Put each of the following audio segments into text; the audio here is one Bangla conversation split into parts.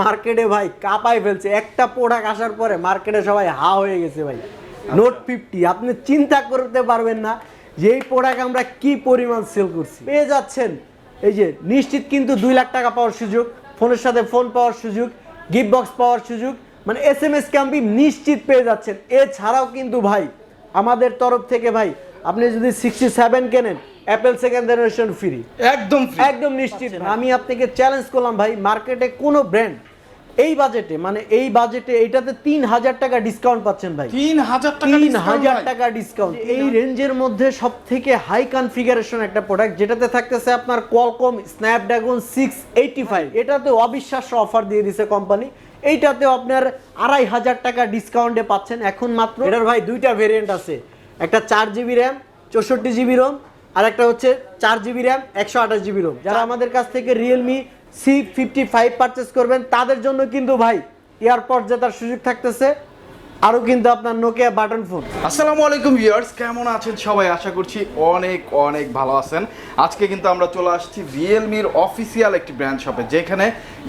মার্কেটে ভাই কাপাই ফেলছে। একটা প্রোডাক্ট আসার পরে মার্কেটে সবাই হা হয়ে গেছে ভাই। নোট ফিফটি আপনি চিন্তা করতে পারবেন না যে এই প্রোডাক্ট আমরা কি পরিমাণ সেল করছি। পেয়ে যাচ্ছেন। এই যে নিশ্চিত কিন্তু দুই লাখ টাকা পাওয়ার সুযোগ ফোনের সাথে ফোন পাওয়ার সুযোগ গিফট বক্স পাওয়ার সুযোগ মানে এস এম এস ক্যাম্পি নিশ্চিত পেয়ে যাচ্ছেন। এছাড়াও কিন্তু ভাই আমাদের তরফ থেকে ভাই আপনি যদি সিক্সটি সেভেন কেনেন অ্যাপেল সেকেন্ড জেনারেশন ফ্রি একদম একদম নিশ্চিত। আমি আপনাকে চ্যালেঞ্জ করলাম ভাই মার্কেটে কোনো ব্র্যান্ড এই বাজেটে মানে এই বাজেটে এইটাতে তিন হাজার টাকা ডিসকাউন্ট পাচ্ছেন ভাই। তিন হাজার তিন হাজার টাকা ডিসকাউন্ট এই রেঞ্জের মধ্যে সব থেকে হাই কনফিগারেশন একটা প্রোডাক্ট যেটাতে থাকতেছে আপনার Qualcomm Snapdragon six eighty five এটাতে অবিশ্বাস্য অফার দিয়ে দিছে কোম্পানি এইটাতেও আপনার আড়াই হাজার টাকা ডিসকাউন্টে পাচ্ছেন এখন মাত্র। এটার ভাই দুইটা ভেরিয়েন্ট আছে। একটা চার জিবি র্যাম চৌষট্টি জিবি রোম আর একটা হচ্ছে চার জিবি র্যাম একশো আঠাশ জিবি রোম যারা আমাদের কাছ থেকে Realme C fifty five purchase করবেন। তাদের জন্য কিন্তু ভাই এয়ারপড জেতার সুযোগ থাকতেছে। আরও কিন্তু আপনার নোকিয়া বাটন ফোন আসসালামু আলাইকুম ভিউয়ার্স, কেমন আছেন সবাই? আশা করছি অনেক অনেক ভালো আছেন। আজকে কিন্তু আমরা চলে আসছি রিয়েলমির অফিসিয়াল একটি ব্র্যান্ড শপে যেখানে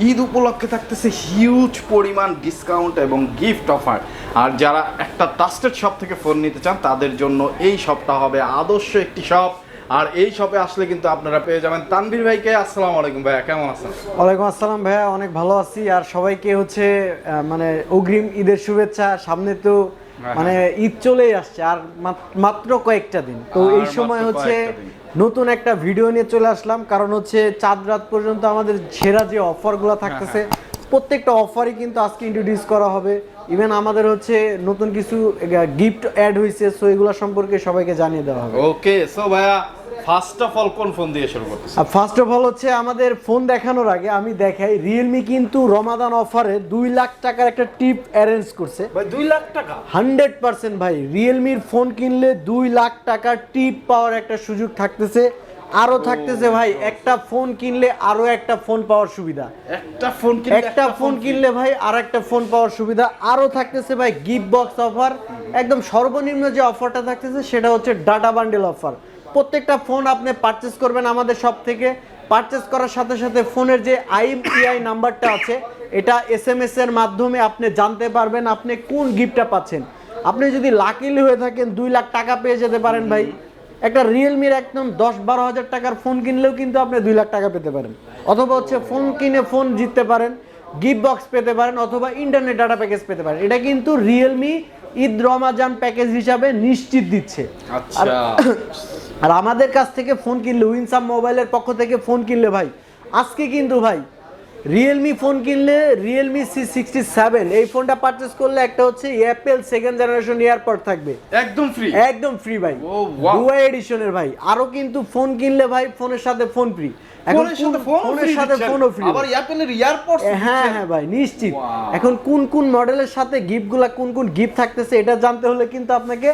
ঈদ উপলক্ষে থাকতেছে হিউজ পরিমাণ ডিসকাউন্ট এবং গিফট অফার আর যারা একটা ট্রাস্টেড শপ থেকে ফোন নিতে চান, তাদের জন্য এই শপটা হবে আদর্শ একটি শপ আর এই শপে আসলে কিন্তু আপনারা পেয়ে যাবেন। তানভীর ভাইকে আসসালামু আলাইকুম ভাইয়া কেমন আছেন? ওয়ালাইকুম আসসালাম ভাইয়া অনেক ভালো আছি। আর সবাইকে হচ্ছে মানে অগ্রিম ঈদের শুভেচ্ছা। সামনে তো হ্যাঁ, মানে ঈদ চলেই আসছে। আর মাত- মাত্র কয়েকটা দিন। তো এই সময় হচ্ছে নতুন একটা ভিডিও নিয়ে চলে আসলাম। কারণ হচ্ছে চাঁদ রাত পর্যন্ত আমাদের সেরা যে অফারগুলো থাকতেছে প্রত্যেকটা অফারই কিন্তু আজকে ইন্ট্রোডিউস করা হবে। ইভেন আমাদের হচ্ছে নতুন কিছু গিফট অ্যাড হয়েছে সো এগুলো সম্পর্কে সবাইকে জানিয়ে দেওয়া হবে। ওকে সো ভাইয়া ফার্স্ট অফ অল কোন ফোন দিয়ে শুরু করতেছেন? ফার্স্ট অফ অল হচ্ছে আমাদের ফোন দেখানোর আগে আমি দেখাই রিয়েলমি কিন্তু রমাদান অফারে দুই লাখ টাকার একটা টিপ অ্যারেঞ্জ করছে। ভাই দুই লাখ টাকা? হান্ড্রেড পার্সেন্ট ভাই রিয়েলমির ফোন কিনলে দুই লাখ টাকার টিপ পাওয়ার একটা সুযোগ থাকতেছে। আরও থাকতেছে ভাই একটা ফোন কিনলে আরও একটা ফোন পাওয়ার সুবিধা। একটা ফোন কিনলে একটা ফোন কিনলে ভাই আর একটা ফোন পাওয়ার সুবিধা। আরও থাকতেছে ভাই গিফট বক্স অফার একদম সর্বনিম্ন যে অফারটা থাকতেছে সেটা হচ্ছে ডাটা বান্ডেল অফার প্রত্যেকটা ফোন আপনি পারচেস করবেন আমাদের সব থেকে পারচেস করার সাথে সাথে ফোনের যে আইএমপিআই নাম্বারটা আছে এটা এস এম এর মাধ্যমে আপনি জানতে পারবেন আপনি কোন গিফটটা পাচ্ছেন। আপনি যদি লাকিলি হয়ে থাকেন দুই লাখ টাকা পেয়ে যেতে পারেন ভাই। একটা রিয়েলমির একদম দশ বারো হাজার টাকার ফোন কিনলেও কিন্তু আপনি দুই লাখ টাকা পেতে পারেন। অথবা হচ্ছে ফোন কিনে ফোন জিততে পারেন গিফট বক্স পেতে পারেন অথবা ইন্টারনেট ডাটা প্যাকেজ পেতে পারেন। এটা কিন্তু রিয়েলমি ঈদ রমাজান প্যাকেজ হিসাবে নিশ্চিত দিচ্ছে। আচ্ছা। আর আমাদের কাছ থেকে ফোন কিনলে উইনসাম মোবাইলের পক্ষ থেকে ফোন কিনলে ভাই আজকে কিন্তু ভাই রিয়েলমি ফোন কিনলে রিয়েলমি সি সিক্সটি সেভেন এই ফোনটা পারচেস করলে একটা হচ্ছে অ্যাপেল সেকেন্ড জেনারেশন এয়ারপড থাকবে। একদম ফ্রি একদম ফ্রি ভাই। ও, এডিশনের ভাই। আরও কিন্তু ফোন কিনলে ভাই ফোনের সাথে ফোন ফ্রি ফোনের সাথে ফোন ফোনের সাথে ফোনও ফ্রি আবার অ্যাপেলের ইয়ারপডস হ্যাঁ হ্যাঁ ভাই নিশ্চিত। এখন কোন কোন মডেলের সাথে গিফটগুলা কোন কোন গিফট থাকতেছে এটা জানতে হলে কিন্তু আপনাকে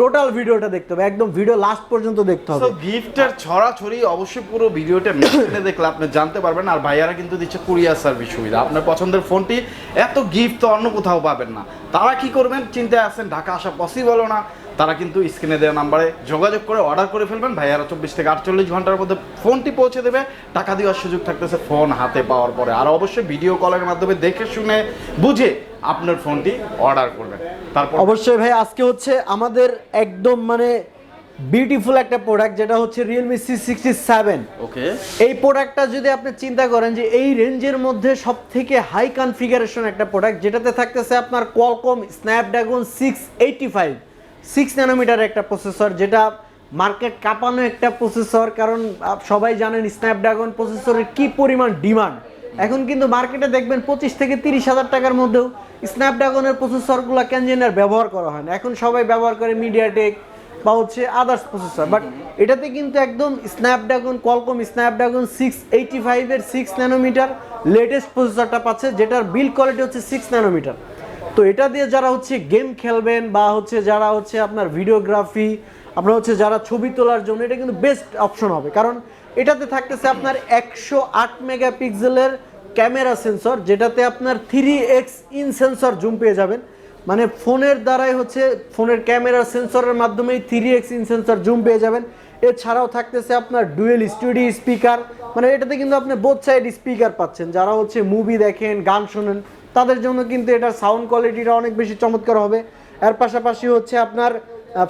টোটাল ভিডিওটা দেখতে হবে একদম ভিডিও লাস্ট পর্যন্ত দেখতে হবে। গিফটের ছড়াছড়ি অবশ্যই পুরো ভিডিওটা মেশিনে দেখলে আপনি জানতে পারবেন আর ভাইয়ারা কিন্তু দিচ্ছে কুরিয়ার সার্ভিস সুবিধা। আপনার পছন্দের ফোনটি এত গিফট তো অন্য কোথাও পাবেন না। তারা কি করবেন? চিন্তায় আছেন ঢাকা আসা পসিবলও না। তারা কিন্তু স্ক্রিনে দেওয়া নাম্বারে যোগাযোগ করে অর্ডার করে ফেলবেন। ভাইয়ারা চব্বিশ থেকে আটচল্লিশ ঘণ্টার মধ্যে ফোনটি পৌঁছে দেবে। টাকা দেওয়ার সুযোগ থাকতেছে ফোন হাতে পাওয়ার পরে। আর অবশ্যই ভিডিও কলের মাধ্যমে দেখে শুনে বুঝে আপনার ফোনটি অর্ডার করবেন। তারপর অবশ্যই ভাই আজকে হচ্ছে আমাদের একদম মানে বিউটিফুল একটা প্রোডাক্ট যেটা হচ্ছে Realme C sixty seven okay. এই প্রোডাক্টটা যদি আপনি চিন্তা করেন যে এই রেঞ্জের মধ্যে সব থেকে হাই কনফিগারেশন একটা প্রোডাক্ট যেটাতে থাকতেছে আপনার Qualcomm Snapdragon six eighty five six nanometer একটা প্রসেসর যেটা মার্কেট কাঁপানো একটা প্রসেসর কারণ সবাই জানেন স্ন্যাপড্রাগন প্রসেসরের কি পরিমাণ ডিমান্ড এখন কিন্তু মার্কেটে দেখবেন পঁচিশ থেকে তিরিশ হাজার টাকার মধ্যেও স্ন্যাপড্রাগনের প্রসেসরগুলো ক্যানজেনের ব্যবহার করা হয় না। এখন সবাই ব্যবহার করে মিডিয়াটেক বা হচ্ছে আদার্স প্রসেসর বাট এটাতে কিন্তু একদম Snapdragon Qualcomm Snapdragon six eighty ফাইভের সিক্স ন্যানোমিটার লেটেস্ট প্রসেসরটা পাচ্ছে, যেটার বিল কোয়ালিটি হচ্ছে সিক্স ন্যানোমিটার তো এটা দিয়ে যারা হচ্ছে গেম খেলবেন বা হচ্ছে যারা হচ্ছে আপনার ভিডিওগ্রাফি, আপনার হচ্ছে যারা ছবি তোলার জন্য, এটা কিন্তু বেস্ট অপশন হবে। কারণ এটাতে থাকতেছে আপনার একশো আট মেগাপিক্সেলের ক্যামেরা সেন্সর যেটাতে আপনার three x in sensor zoom পেয়ে যাবেন। মানে ফোনের দ্বারাই হচ্ছে ফোনের ক্যামেরার সেন্সরের মাধ্যমেই three x in sensor zoom পেয়ে যাবেন। এছাড়াও থাকতেছে আপনার ডুয়েল স্টুডিও স্পিকার মানে এটাতে কিন্তু আপনি বোথ সাইড স্পিকার পাচ্ছেন। যারা হচ্ছে মুভি দেখেন, গান শোনেন তাদের জন্য কিন্তু এটার সাউন্ড কোয়ালিটিটা অনেক বেশি চমৎকার হবে। এর পাশাপাশি হচ্ছে আপনার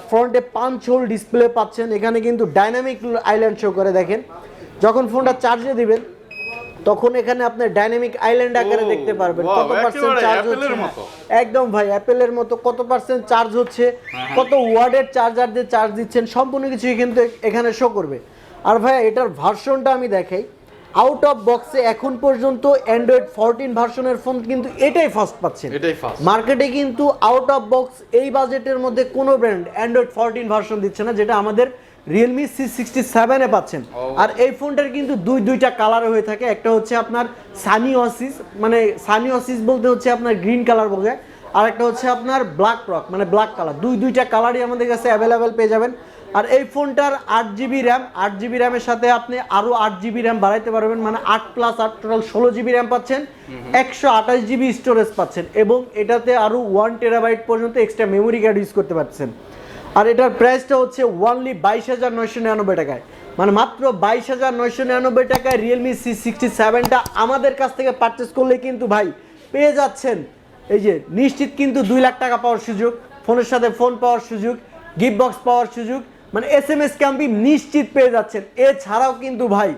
ফ্রন্টে পাঁচ হোল ডিসপ্লে পাচ্ছেন। এখানে কিন্তু ডাইনামিক আইল্যান্ড শো করে দেখেন। যখন ফোনটা চার্জে দিবেন তখন এখানে আপনি ডাইনামিক আইল্যান্ড আকারে দেখতে পারবেন। কত পার্সেন্ট চার্জ হচ্ছে? একদম ভাই অ্যাপেলের মতো। কত পার্সেন্ট চার্জ হচ্ছে? কত ওয়ার্ডের চার্জার দিয়ে চার্জ দিচ্ছেন? সম্পূর্ণ কিছুই কিন্তু এখানে শো করবে। আর ভাই এটার ভার্সনটা আমি দেখাই। আউট অফ বক্সে এখন পর্যন্ত অ্যান্ড্রয়েড ফোরটিন ভার্সনের ফোন কিন্তু এটাই ফার্স্ট পাচ্ছেন। এটাই ফার্স্ট মার্কেটে কিন্তু আউট অফ বক্স এই বাজেটের মধ্যে কোনো ব্র্যান্ড অ্যান্ড্রয়েড ফোরটিন ভার্সন দিচ্ছে না যেটা আমাদের রিয়েলমি সি সিক্সটি সেভেনে পাচ্ছেন। আর এই ফোনটার কিন্তু দুই দুইটা কালার হয়ে থাকে। একটা হচ্ছে আপনার সানি অসিস মানে সানি অসিস বলতে হচ্ছে আপনার গ্রিন কালার বোঝায় আর একটা হচ্ছে আপনার ব্ল্যাক রক মানে ব্ল্যাক কালার দুই দুইটা কালারই আমাদের কাছে অ্যাভেলেবেল পেয়ে যাবেন। আর এই ফোনটার আট জিবি র্যাম আট জিবি র্যামের সাথে আপনি আরও আট জিবি র্যাম বাড়াইতে পারবেন মানে আট প্লাস আট টোটাল ষোলো জিবি র্যাম পাচ্ছেন একশো আঠাশ জিবি স্টোরেজ পাচ্ছেন এবং এটাতে আরও ওয়ান টেরাবাইট পর্যন্ত এক্সট্রা মেমোরি কার্ড ইউজ করতে পারছেন। আর এটার প্রাইসটা হচ্ছে ওয়ানলি বাইশ হাজার নয়শো নিরানব্বই টাকায়। মানে মাত্র বাইশ হাজার নয়শো নিরানব্বই টাকায় রিয়েলমি সি সিক্সটি সেভেনটা আমাদের কাছ থেকে পারচেস করলে কিন্তু ভাই পেয়ে যাচ্ছেন। এই যে নিশ্চিত কিন্তু দুই লাখ টাকা পাওয়ার সুযোগ ফোনের সাথে ফোন পাওয়ার সুযোগ গিফট বক্স পাওয়ার সুযোগ মানে এস এম এস ক্যাম্পি নিশ্চিত পেয়ে যাচ্ছেন। এছাড়াও কিন্তু ভাই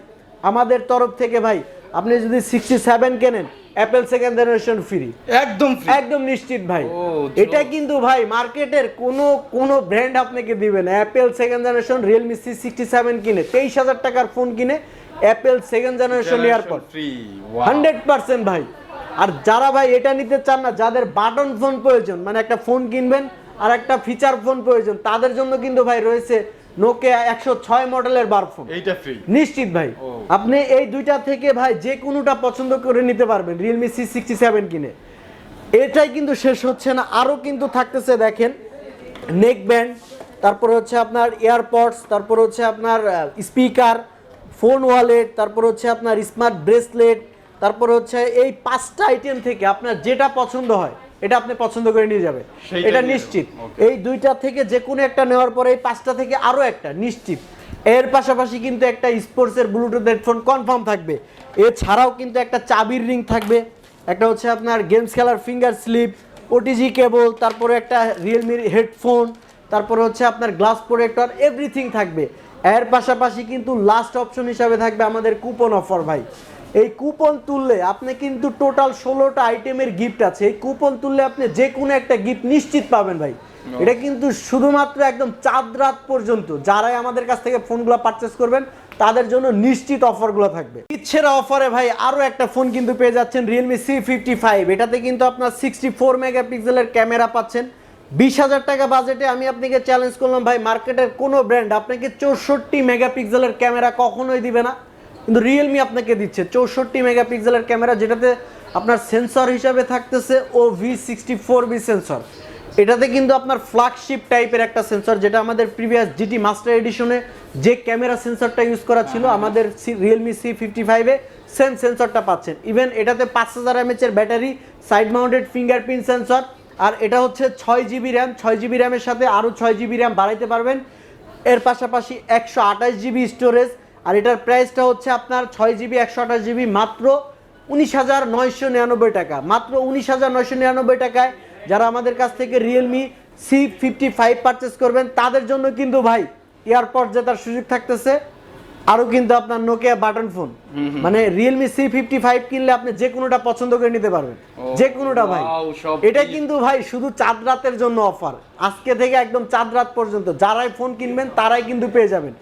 আমাদের তরফ থেকে ভাই আপনি যদি সিক্সটি সেভেন কেনেন অ্যাপেল সেকেন্ড জেনারেশন ফ্রি একদম একদম নিশ্চিত ভাই। এটা কিন্তু ভাই মার্কেটের কোনো কোনো ব্র্যান্ড আপনাকে দিবে না। Apple second generation Realme C sixty seven কিনে তেইশ হাজার টাকার ফোন কিনে অ্যাপেল সেকেন্ড জেনারেশন নেওয়ার পর হান্ড্রেড পার্সেন্ট ভাই। আর যারা ভাই এটা নিতে চান না যাদের বাটন ফোন প্রয়োজন মানে একটা ফোন কিনবেন আর একটা ফিচার ফোন প্রয়োজন। তাদের জন্য কিন্তু ভাই রয়েছে নোকিয়া একশো ছয় মডেলের বার ফোন এইটা ফ্রি নিশ্চিত ভাই। আপনি এই দুইটা থেকে ভাই যে কোনোটা পছন্দ করে নিতে পারবেন রিয়েলমি সি সিক্সটি সেভেন কিনে। এটাই কিন্তু শেষ হচ্ছে না। আরও কিন্তু থাকতেছে দেখেন নেক ব্যান্ড তারপর হচ্ছে আপনার এয়ারপডস তারপর হচ্ছে আপনার স্পিকার ফোন ওয়ালেট তারপর হচ্ছে আপনার স্মার্ট ব্রেসলেট তারপর হচ্ছে এই পাঁচটা আইটেম থেকে আপনার যেটা পছন্দ হয় এটা আপনি পছন্দ করে নিয়ে যাবেন। সেইটাই এটা নিশ্চিত। এই দুইটা থেকে যে কোনো একটা নেওয়ার পরে এই পাঁচটা থেকে আরও একটা নিশ্চিত। এর পাশাপাশি কিন্তু একটা স্পোর্টসের ব্লুটুথ হেডফোন কনফার্ম থাকবে। এছাড়াও কিন্তু একটা চাবির রিং থাকবে। একটা হচ্ছে আপনার গেমস খেলার ফিঙ্গার স্লিপ ওটিজি কেবল তারপরে একটা রিয়েলমির হেডফোন তারপরে হচ্ছে আপনার গ্লাস প্রোটেক্টর এভরিথিং থাকবে। এর পাশাপাশি কিন্তু লাস্ট অপশন হিসাবে থাকবে আমাদের কুপন অফার ভাই। এই কুপন তুললে আপনি কিন্তু টোটাল ষোলোটা আইটেমের গিফট আছে। এই কুপন তুললে আপনি যে কোনো একটা গিফট নিশ্চিত পাবেন ভাই। এটা কিন্তু শুধুমাত্র একদম চাঁদ রাত পর্যন্ত। যারাই আমাদের কাছ থেকে ফোনগুলো পারচেস করবেন তাদের জন্য নিশ্চিত অফারগুলো থাকবে। ইচ্ছের অফারে ভাই আরও একটা ফোন কিন্তু পেয়ে যাচ্ছেন রিয়েলমি সি ফিফটি ফাইভ এটাতে কিন্তু আপনার সিক্সটি ফোর মেগাপিক্সেলের ক্যামেরা পাচ্ছেন। বিশ হাজার টাকা বাজেটে আমি আপনাকে চ্যালেঞ্জ করলাম ভাই মার্কেটের কোনো ব্র্যান্ড আপনাকে চৌষট্টি মেগাপিক্সেলের ক্যামেরা কখনোই দিবে না। কিন্তু রিয়েলমি আপনাকে দিচ্ছে। চৌষট্টি মেগাপিক্সেলের ক্যামেরা যেটাতে আপনার সেন্সর হিসাবে থাকতেছে O V sixty four B sensor এটাতে কিন্তু আপনার ফ্ল্যাগশিপ টাইপের একটা সেন্সর যেটা আমাদের প্রিভিয়াস জিটি মাস্টার এডিশনে যে ক্যামেরা সেন্সরটা ইউজ করা ছিল আমাদের রিয়েলমি সি ফিফটি ফাইভে সেম সেন্সরটা পাচ্ছেন। ইভেন এটাতে পাঁচ হাজার এমএচের battery side mounted fingerprint sensor আর এটা হচ্ছে ছয় জিবি র্যাম ছয় জিবি র্যামের সাথে আরও ছয় জিবি র্যাম বাড়াইতে পারবেন। এর পাশাপাশি একশো আঠাশ জিবি স্টোরেজ আর এটার প্রাইসটা হচ্ছে আপনার ছয় জিবি একশো আঠাশ জিবি মাত্র উনিশ হাজার নয়শো নিরানব্বই টাকা। মাত্র উনিশ হাজার নয়শো নিরানব্বই টাকায় যারা আমাদের কাছ থেকে Realme C fifty five purchase করবেন তাদের জন্য কিন্তু ভাই এয়ারপড জেতার সুযোগ থাকতেছে। আরও কিন্তু আপনার নোকিয়া বাটন ফোন মানে রিয়েলমি সি ফিফটি ফাইভ কিনলে আপনি যে কোনোটা পছন্দ করে নিতে পারবেন। যে কোনোটা ভাই। এটা কিন্তু ভাই শুধু চাঁদ রাতের জন্য অফার আজকে থেকে একদম চাঁদ রাত পর্যন্ত যারাই ফোন কিনবেন তারাই কিন্তু পেয়ে যাবেন।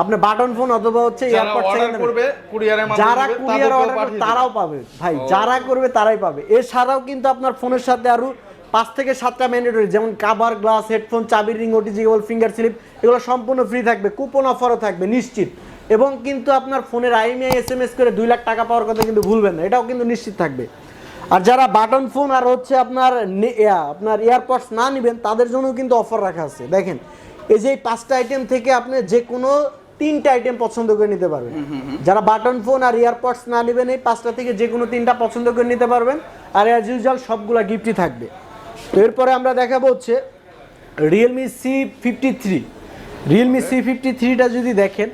আপনি বাটন ফোন অথবা হচ্ছে যারা এয়ারপড অর্ডার করবে কুরিয়ারের মাধ্যমে যারা কুরিয়ার অর্ডার তারাও পাবে। ভাই যারা করবে তারাই পাবে। এছাড়াও কিন্তু আপনার ফোনের সাথে আরও পাঁচ থেকে সাতটা ম্যান্ডেটরি যেমন কাভার গ্লাস হেডফোন চাবির ring OTG cable finger slip এগুলো সম্পূর্ণ ফ্রি থাকবে কুপন অফারও থাকবে নিশ্চিত। এবং কিন্তু আপনার ফোনের আইএমআই এস এম এস করে দুই লাখ টাকা পাওয়ার কথা কিন্তু ভুলবেন না এটাও কিন্তু নিশ্চিত থাকবে। আর যারা বাটন ফোন আর হচ্ছে আপনার আপনার এয়ারপডস না নেবেন তাদের জন্য কিন্তু অফার রাখা আছে। দেখেন এই যে পাঁচটা আইটেম থেকে আপনি যে কোনো তিনটা আইটেম পছন্দ করে নিতে পারবেন। যারা বাটন ফোন আর এয়ারপডস না নেবেন এই পাঁচটা থেকে যে কোনো তিনটা পছন্দ করে নিতে পারবেন। আর অ্যাজ ইউজুয়াল সবগুলা গিফটই থাকবে। তো এরপরে আমরা দেখাবো হচ্ছে Realme C fifty three Realme C fifty থ্রিটা যদি দেখেন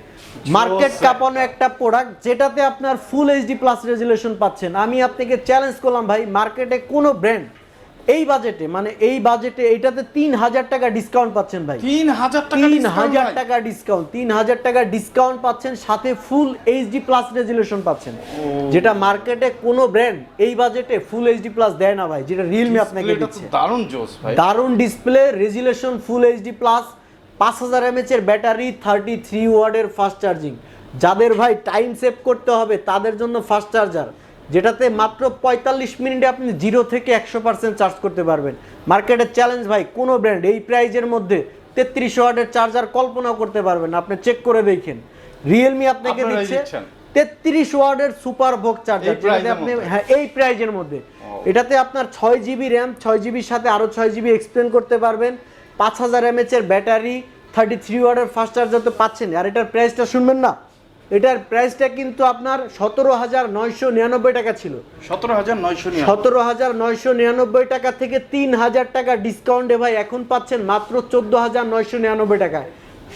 মার্কেট কাঁপানো একটা প্রোডাক্ট যেটাতে আপনার ফুল এইচডি প্লাস রেজুলেশন পাচ্ছেন। আমি আপনাকে চ্যালেঞ্জ করলাম ভাই মার্কেটে কোনো ব্র্যান্ড এই বাজেটে মানে এই বাজেটে এইটাতে তিন হাজার টাকা ডিসকাউন্ট পাচ্ছেন ভাই। তিন হাজার টাকা তিন হাজার টাকা ডিসকাউন্ট তিন হাজার টাকা ডিসকাউন্ট পাচ্ছেন সাথে ফুল এইচডি প্লাস রেজুলেশন পাচ্ছেন। যেটা মার্কেটে কোনো ব্র্যান্ড এই বাজেটে ফুল এইচডি প্লাস দেয় না ভাই যেটা রিয়েলমি আপনাকে দিচ্ছে। দারুণ জোস ভাই। দারুণ display resolution full HD plus পাঁচ হাজার এমএচ এর ব্যাটারি থার্টি থ্রি ওয়ার্ডের ফাস্ট চার্জিং যাদের ভাই টাইম সেভ করতে হবে তাদের জন্য ফাস্ট চার্জার যেটাতে মাত্র পঁয়তাল্লিশ মিনিটে আপনি জিরো থেকে একশো পার্সেন্ট চার্জ করতে পারবেন। মার্কেটের চ্যালেঞ্জ ভাই কোনো ব্র্যান্ড এই প্রাইজের মধ্যে তেত্রিশ ওয়ার্ডের চার্জার কল্পনাও করতে পারবেন আপনি চেক করে দেখেন। রিয়েলমি আপনাকে দিচ্ছে। তেত্রিশ ওয়ার্ডের সুপার ভোগ চার্জার এর আপনি হ্যাঁ এই প্রাইজের মধ্যে। এটাতে আপনার ছয় জিবি র্যাম ছয় জিবির সাথে আরও ছয় জিবি এক্সপ্লেন করতে পারবেন। পাঁচ হাজার এমএচ এর ব্যাটারি থার্টি থ্রি ওয়ার্ডের ফাস্ট চার্জার তো পাচ্ছেন আর এটার প্রাইসটা শুনবেন না। এটার প্রাইসটা কিন্তু আপনার সতেরো হাজার নয়শো নিরানব্বই টাকা ছিল। সতেরো হাজার নয়শো সতেরো হাজার নয়শো নিরানব্বই টাকা থেকে তিন হাজার টাকা ডিসকাউন্টে ভাই এখন পাচ্ছেন মাত্র চোদ্দ হাজার নয়শো নিরানব্বই টাকায়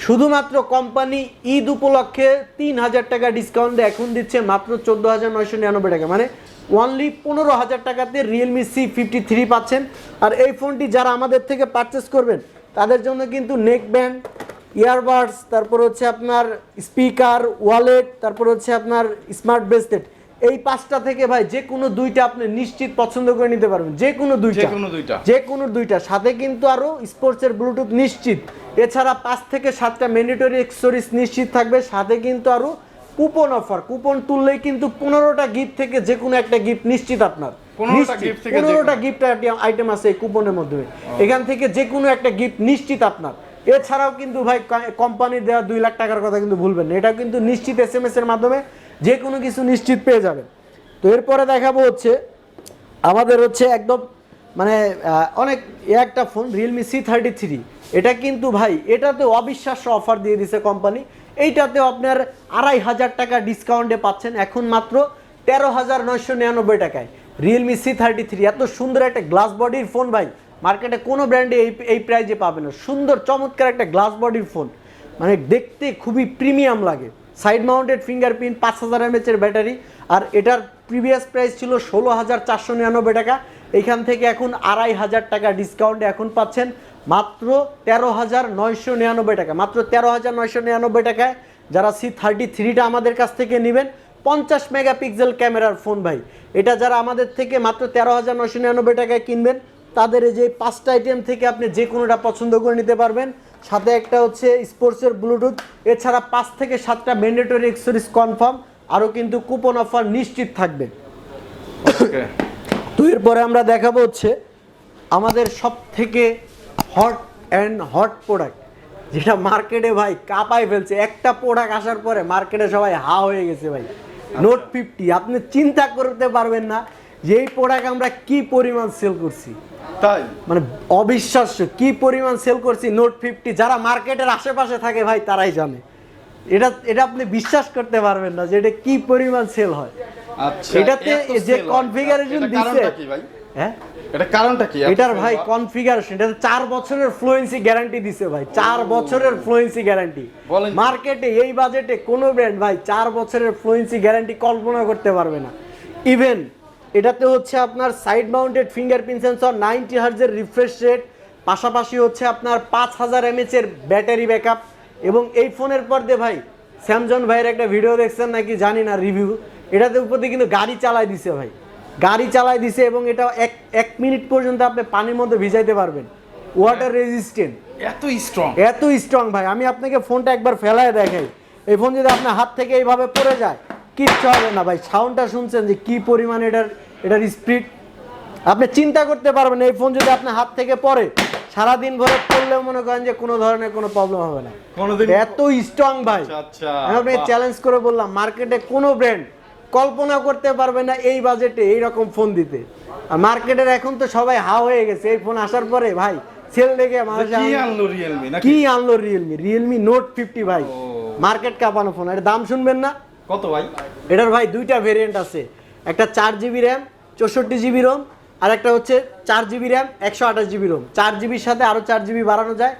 শুধুমাত্র কোম্পানি ঈদ উপলক্ষে তিন হাজার টাকা ডিসকাউন্টে এখন দিচ্ছে মাত্র চোদ্দ হাজার নয়শো নিরানব্বই টাকা। মানে অনলি পনেরো হাজার টাকাতে রিয়েলমি সি ফিফটি থ্রি পাচ্ছেন। আর এই ফোনটি যারা আমাদের থেকে পারচেস করবেন তাদের জন্য কিন্তু নেক ব্যান্ড ইয়ারবাডস তারপর হচ্ছে আপনার স্পিকার ওয়ালেট তারপর হচ্ছে আপনার স্মার্ট ব্রেসলেট এই পাঁচটা থেকে ভাই যে কোনো দুইটা আপনি নিশ্চিত পছন্দ করে নিতে পারবেন। যে কোনো দুইটা। যে কোনো দুইটা। যে কোনো দুইটা। সাথে কিন্তু আরও স্পোর্টসের ব্লুটুথ নিশ্চিত। এছাড়া পাঁচ থেকে সাতটা ম্যান্ডেটরি এক্সেসরিজ নিশ্চিত থাকবে। সাথে কিন্তু আরও কুপন অফার কুপন তুললেই কিন্তু পনেরোটা গিফট থেকে যে কোনো একটা গিফট নিশ্চিত আপনার। 15টা gift থেকে যে পনেরোটা। গিফট আইটেম আছে এই কুপনের মধ্যে। এখান থেকে যে কোনো একটা গিফট নিশ্চিত আপনার। এছাড়াও কিন্তু ভাই কোম্পানি দেওয়া দুই লাখ টাকার কথা কিন্তু ভুলবেন না। এটা কিন্তু নিশ্চিত এস এম এর মাধ্যমে যে কোনো কিছু নিশ্চিত পেয়ে যাবেন। তো এরপরে দেখাবো হচ্ছে, আমাদের হচ্ছে একদম মানে অনেক একটা phone Realme C thirty three এটা কিন্তু ভাই এটাতে অবিশ্বাস্য অফার দিয়ে দিছে কোম্পানি এইটাতেও আপনার আড়াই হাজার টাকা ডিসকাউন্টে পাচ্ছেন এখন মাত্র তেরো হাজার নয়শো নিরানব্বই টাকায়। রিয়েলমি সি থার্টি থ্রি এত সুন্দর একটা গ্লাস বডির ফোন ভাই। মার্কেটে কোনো ব্র্যান্ডে এই এই প্রাইজে পাবে না। সুন্দর, চমৎকার একটা গ্লাস বডির ফোন মানে দেখতে খুবই প্রিমিয়াম লাগে। সাইড মাউন্টেড ফিঙ্গারপ্রিন্ট পাঁচ হাজার এমএচ এর ব্যাটারি আর এটার প্রিভিয়াস প্রাইস ছিল ষোলো হাজার চারশো নিরানব্বই টাকা। এখান থেকে এখন আড়াই হাজার টাকা ডিসকাউন্টে এখন পাচ্ছেন। মাত্র তেরো হাজার নয়শো নিরানব্বই টাকা। মাত্র তেরো হাজার নয়শো নিরানব্বই টাকায় যারা সি থার্টি থ্রিটা আমাদের কাছ থেকে নেবেন, পঞ্চাশ মেগাপিক্সেল ক্যামেরার ফোন ভাই। এটা যারা আমাদের থেকে মাত্র তেরো হাজার নয়শো নিরানব্বই টাকায় কিনবেন তাদের যে পাঁচটা আইটেম থেকে আপনি যে কোনোটা পছন্দ করে নিতে পারবেন। সাথে একটা হচ্ছে স্পোর্টসের ব্লুটুথ এছাড়া পাঁচ থেকে সাতটা ম্যান্ডেটরি এক্সেসরিজ কনফার্ম আরও কিন্তু কুপন অফার নিশ্চিত থাকবে। তো এরপরে আমরা দেখাবো হচ্ছে আমাদের সব থেকে হট অ্যান্ড হট প্রোডাক্ট যেটা মার্কেটে ভাই কাঁপাই ফেলছে। একটা প্রোডাক্ট আসার পরে মার্কেটে সবাই হা হয়ে গেছে ভাই। নোট ফিফটি আপনি চিন্তা করতে পারবেন না। যে এই প্রোডাক্ট আমরা কি পরিমাণ সেল করছি? তাই? মানে অবিশ্বাস্য কি পরিমাণ সেল করছি? নোট ফিফটি যারা মার্কেটের আশেপাশে থাকে ভাই তারাই জানে। এটা এটা আপনি বিশ্বাস করতে পারবেন না যে এটা কি পরিমাণ সেল হয়। আচ্ছা এটাতে যে হয়। দিছে- হ্যাঁ? এটা কারণটা কি? এটার ভাই কনফিগারেশন এটা চার বছরের ফ্লুয়েন্সি গ্যারান্টি দিছে ভাই। চার বছরের ফ্লুয়েন্সি গ্যারান্টি মার্কেটে এই বাজেটে কোনো ব্র্যান্ড ভাই চার বছরের ফ্লুয়েন্সি গ্যারান্টি কল্পনা করতে পারবে না। ইভেন এটাতে হচ্ছে আপনার side mounted fingerprint sensor ninety হার্জের refresh rate পাশাপাশি হচ্ছে আপনার পাঁচ হাজার এমএচ এর ব্যাটারি ব্যাকআপ এবং এই ফোনের পর দিয়ে ভাই স্যামসং ভাইয়ের একটা ভিডিও দেখছেন নাকি জানি না রিভিউ এটাতে উপর দিয়ে কিন্তু গাড়ি চালায় দিছে ভাই। গাড়ি চালায় দিছে এবং এটা এক এক মিনিট পর্যন্ত আপনি পানির মধ্যে ভিজাইতে পারবেন। ওয়াটার রেজিস্ট্যান্ট এত স্ট্রং এত স্ট্রং ভাই। আমি আপনাকে ফোনটা একবার ফেলায় দেখাই। এই ফোন যদি আপনার হাত থেকে এইভাবে পড়ে যায় কিচ্ছু হবে না ভাই। সাউন্ডটা শুনছেন যে কি পরিমাণ এটার এটার স্পিড। আপনি চিন্তা করতে পারবেন এই ফোন যদি আপনার হাত থেকে পড়ে সারাদিন ভরে পড়লেও মনে করেন যে কোনো ধরনের কোনো প্রবলেম হবে না। এত স্ট্রং ভাই। আচ্ছা, আচ্ছা, আমি চ্যালেঞ্জ করে বললাম মার্কেটে কোনো ব্র্যান্ড কল্পনা করতে পারবে না এই বাজেটে এই রকম ফোন দিতে। আর মার্কেটের এখন তো সবাই হা হয়ে গেছে এই ফোন আসার পরে ভাই সেল দেখে মানুষ কি আনলো রিয়েলমি নাকি? কি আনলো রিয়েলমি রিয়েলমি নোট ফিফটি ভাই। মার্কেট কাঁপানো ফোন এর দাম শুনবেন না? কত ভাই? এটার ভাই দুইটা ভেরিয়েন্ট আছে। একটা চার জিবি র্যাম চৌষট্টি জিবি রোম আর একটা হচ্ছে চার জিবি র্যাম একশো আঠাশ জিবি রোম চার জিবির সাথে আরও চার জিবি বাড়ানো যায়।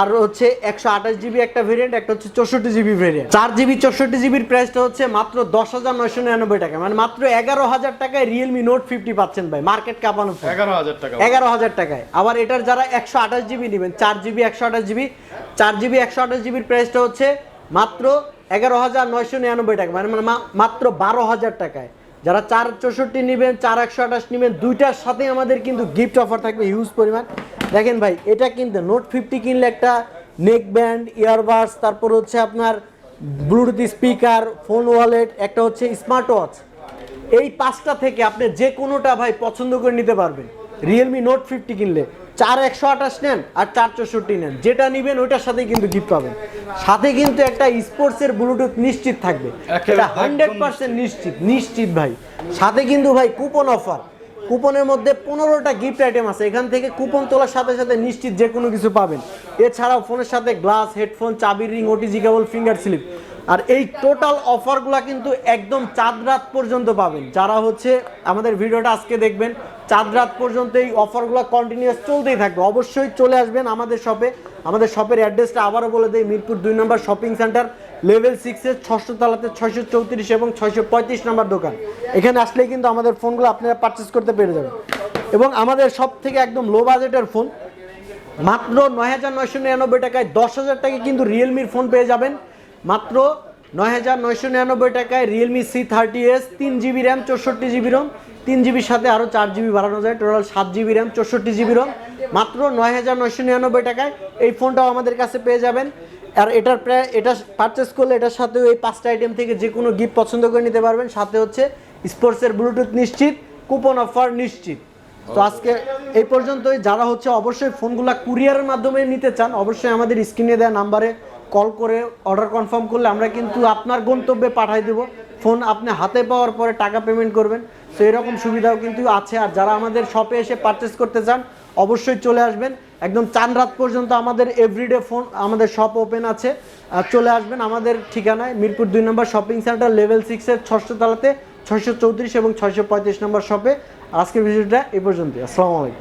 আর হচ্ছে একশো আঠাশ জিবি একটা ভেরিয়েন্ট একটা হচ্ছে চৌষট্টি জিবি ভেরিয়েন্ট চার জিবি চৌষট্টি জিবির প্রাইসটা হচ্ছে মাত্র দশ হাজার নয়শো নিরানব্বই টাকা। মানে মাত্র এগারো হাজার টাকায় রিয়েলমি নোট ফিফটি পাচ্ছেন ভাই মার্কেট কাঁপানো এগারো হাজার টাকা। এগারো হাজার টাকায়। আবার এটার যারা একশো আঠাশ জিবি নেবেন চার জিবি একশো আঠাশ জিবি চার জিবি একশো আঠাশ জিবির প্রাইসটা হচ্ছে মাত্র এগারো হাজার নয়শো নিরানব্বই টাকা। মানে মানে মাত্র বারো হাজার টাকায়। যারা চার চৌষট্টি নেবেন, চার একশো আঠাশ নেবেন, দুইটার সাথে আমাদের কিন্তু গিফট অফার থাকবে হিউজ পরিমাণ। দেখেন ভাই, এটা কিন্তু নোট ফিফটি কিনলে একটা নেক ব্যান্ড ইয়ারবাডস তারপর হচ্ছে আপনার ব্লুটুথ স্পিকার ফোন ওয়ালেট একটা হচ্ছে স্মার্ট ওয়াচ এই পাঁচটা থেকে আপনি যে কোনোটা ভাই পছন্দ করে নিতে পারবেন। রিয়েলমি নোট ফিফটি কিনলে। চার একশো আঠাশ নেন আর চার চৌষট্টি নেন। যেটা নিবেন ওইটার সাথে কিন্তু গিফট পাবেন। সাথে কিন্তু একটা স্পোর্টসের ব্লুটুথ নিশ্চিত থাকবে। এটা হান্ড্রেড পার্সেন্ট নিশ্চিত। নিশ্চিত ভাই। সাথে কিন্তু ভাই কুপন অফার কুপনের মধ্যে পনেরোটা গিফট আইটেম আছে। এখান থেকে কুপন তোলার সাথে সাথে নিশ্চিত যে কোনো কিছু পাবেন। এছাড়াও ফোনের সাথে গ্লাস হেডফোন চাবির ring OTG cable finger slip আর এই টোটাল অফারগুলো কিন্তু একদম চাঁদ রাত পর্যন্ত পাবেন। যারা হচ্ছে আমাদের ভিডিওটা আজকে দেখবেন চাঁদ রাত পর্যন্ত এই অফারগুলো কন্টিনিউয়াস চলতেই থাকবে। অবশ্যই চলে আসবেন আমাদের শপে আমাদের শপের অ্যাড্রেসটা আবারও বলে দেই, মিরপুর দুই নম্বর শপিং সেন্টার লেভেল সিক্সের ছশো তলাতে ছয়শো চৌত্রিশ এবং ছয়শো পঁয়ত্রিশ নম্বর দোকান। এখানে আসলে কিন্তু আমাদের ফোনগুলো আপনারা পারচেস করতে পেরে যাবেন। এবং আমাদের সব থেকে একদম লো বাজেটের ফোন মাত্র নয় হাজার নয়শো নিরানব্বই টাকায় দশ হাজার টাকায় কিন্তু রিয়েলমির ফোন পেয়ে যাবেন। মাত্র নয় হাজার নয়শো নিরানব্বই টাকায় রিয়েলমি সি থার্টি এস তিন জিবি র্যাম চৌষট্টি জিবি রম তিন জিবির সাথে আরও চার জিবি বাড়ানো যায়। টোটাল সাত জিবি র্যাম চৌষট্টি জিবি রম মাত্র নয় হাজার নয়শো নিরানব্বই টাকায় এই ফোনটাও আমাদের কাছে পেয়ে যাবেন। আর এটার প্রায়, এটা পারচেস করলে এটার সাথেও এই পাঁচটা আইটেম থেকে যে কোনো গিফট পছন্দ করে নিতে পারবেন। সাথে হচ্ছে স্পোর্টসের ব্লুটুথ নিশ্চিত কুপন অফার নিশ্চিত। তো আজকে এই পর্যন্তই। যারা হচ্ছে অবশ্যই ফোনগুলো কুরিয়ারের মাধ্যমে নিতে চান, অবশ্যই আমাদের স্ক্রিনে দেওয়া নাম্বারে কল করে অর্ডার কনফার্ম করলে আমরা কিন্তু আপনার গন্তব্যে পাঠাই দেবো। ফোন আপনি হাতে পাওয়ার পরে টাকা পেমেন্ট করবেন। তো এরকম সুবিধাও কিন্তু আছে। আর যারা আমাদের শপে এসে পারচেস করতে চান, অবশ্যই চলে আসবেন। একদম চান রাত পর্যন্ত আমাদের এভরিডে ফোন আমাদের শপ ওপেন আছে। চলে আসবেন আমাদের ঠিকানায় মিরপুর দুই নম্বর শপিং সেন্টার লেভেল সিক্সের ছশো তলাতে ছশো চৌত্রিশ এবং ছয়শো পঁয়ত্রিশ নম্বর শপে আজকের ভিডিওটা এই পর্যন্তই। আসসালামু আলাইকুম।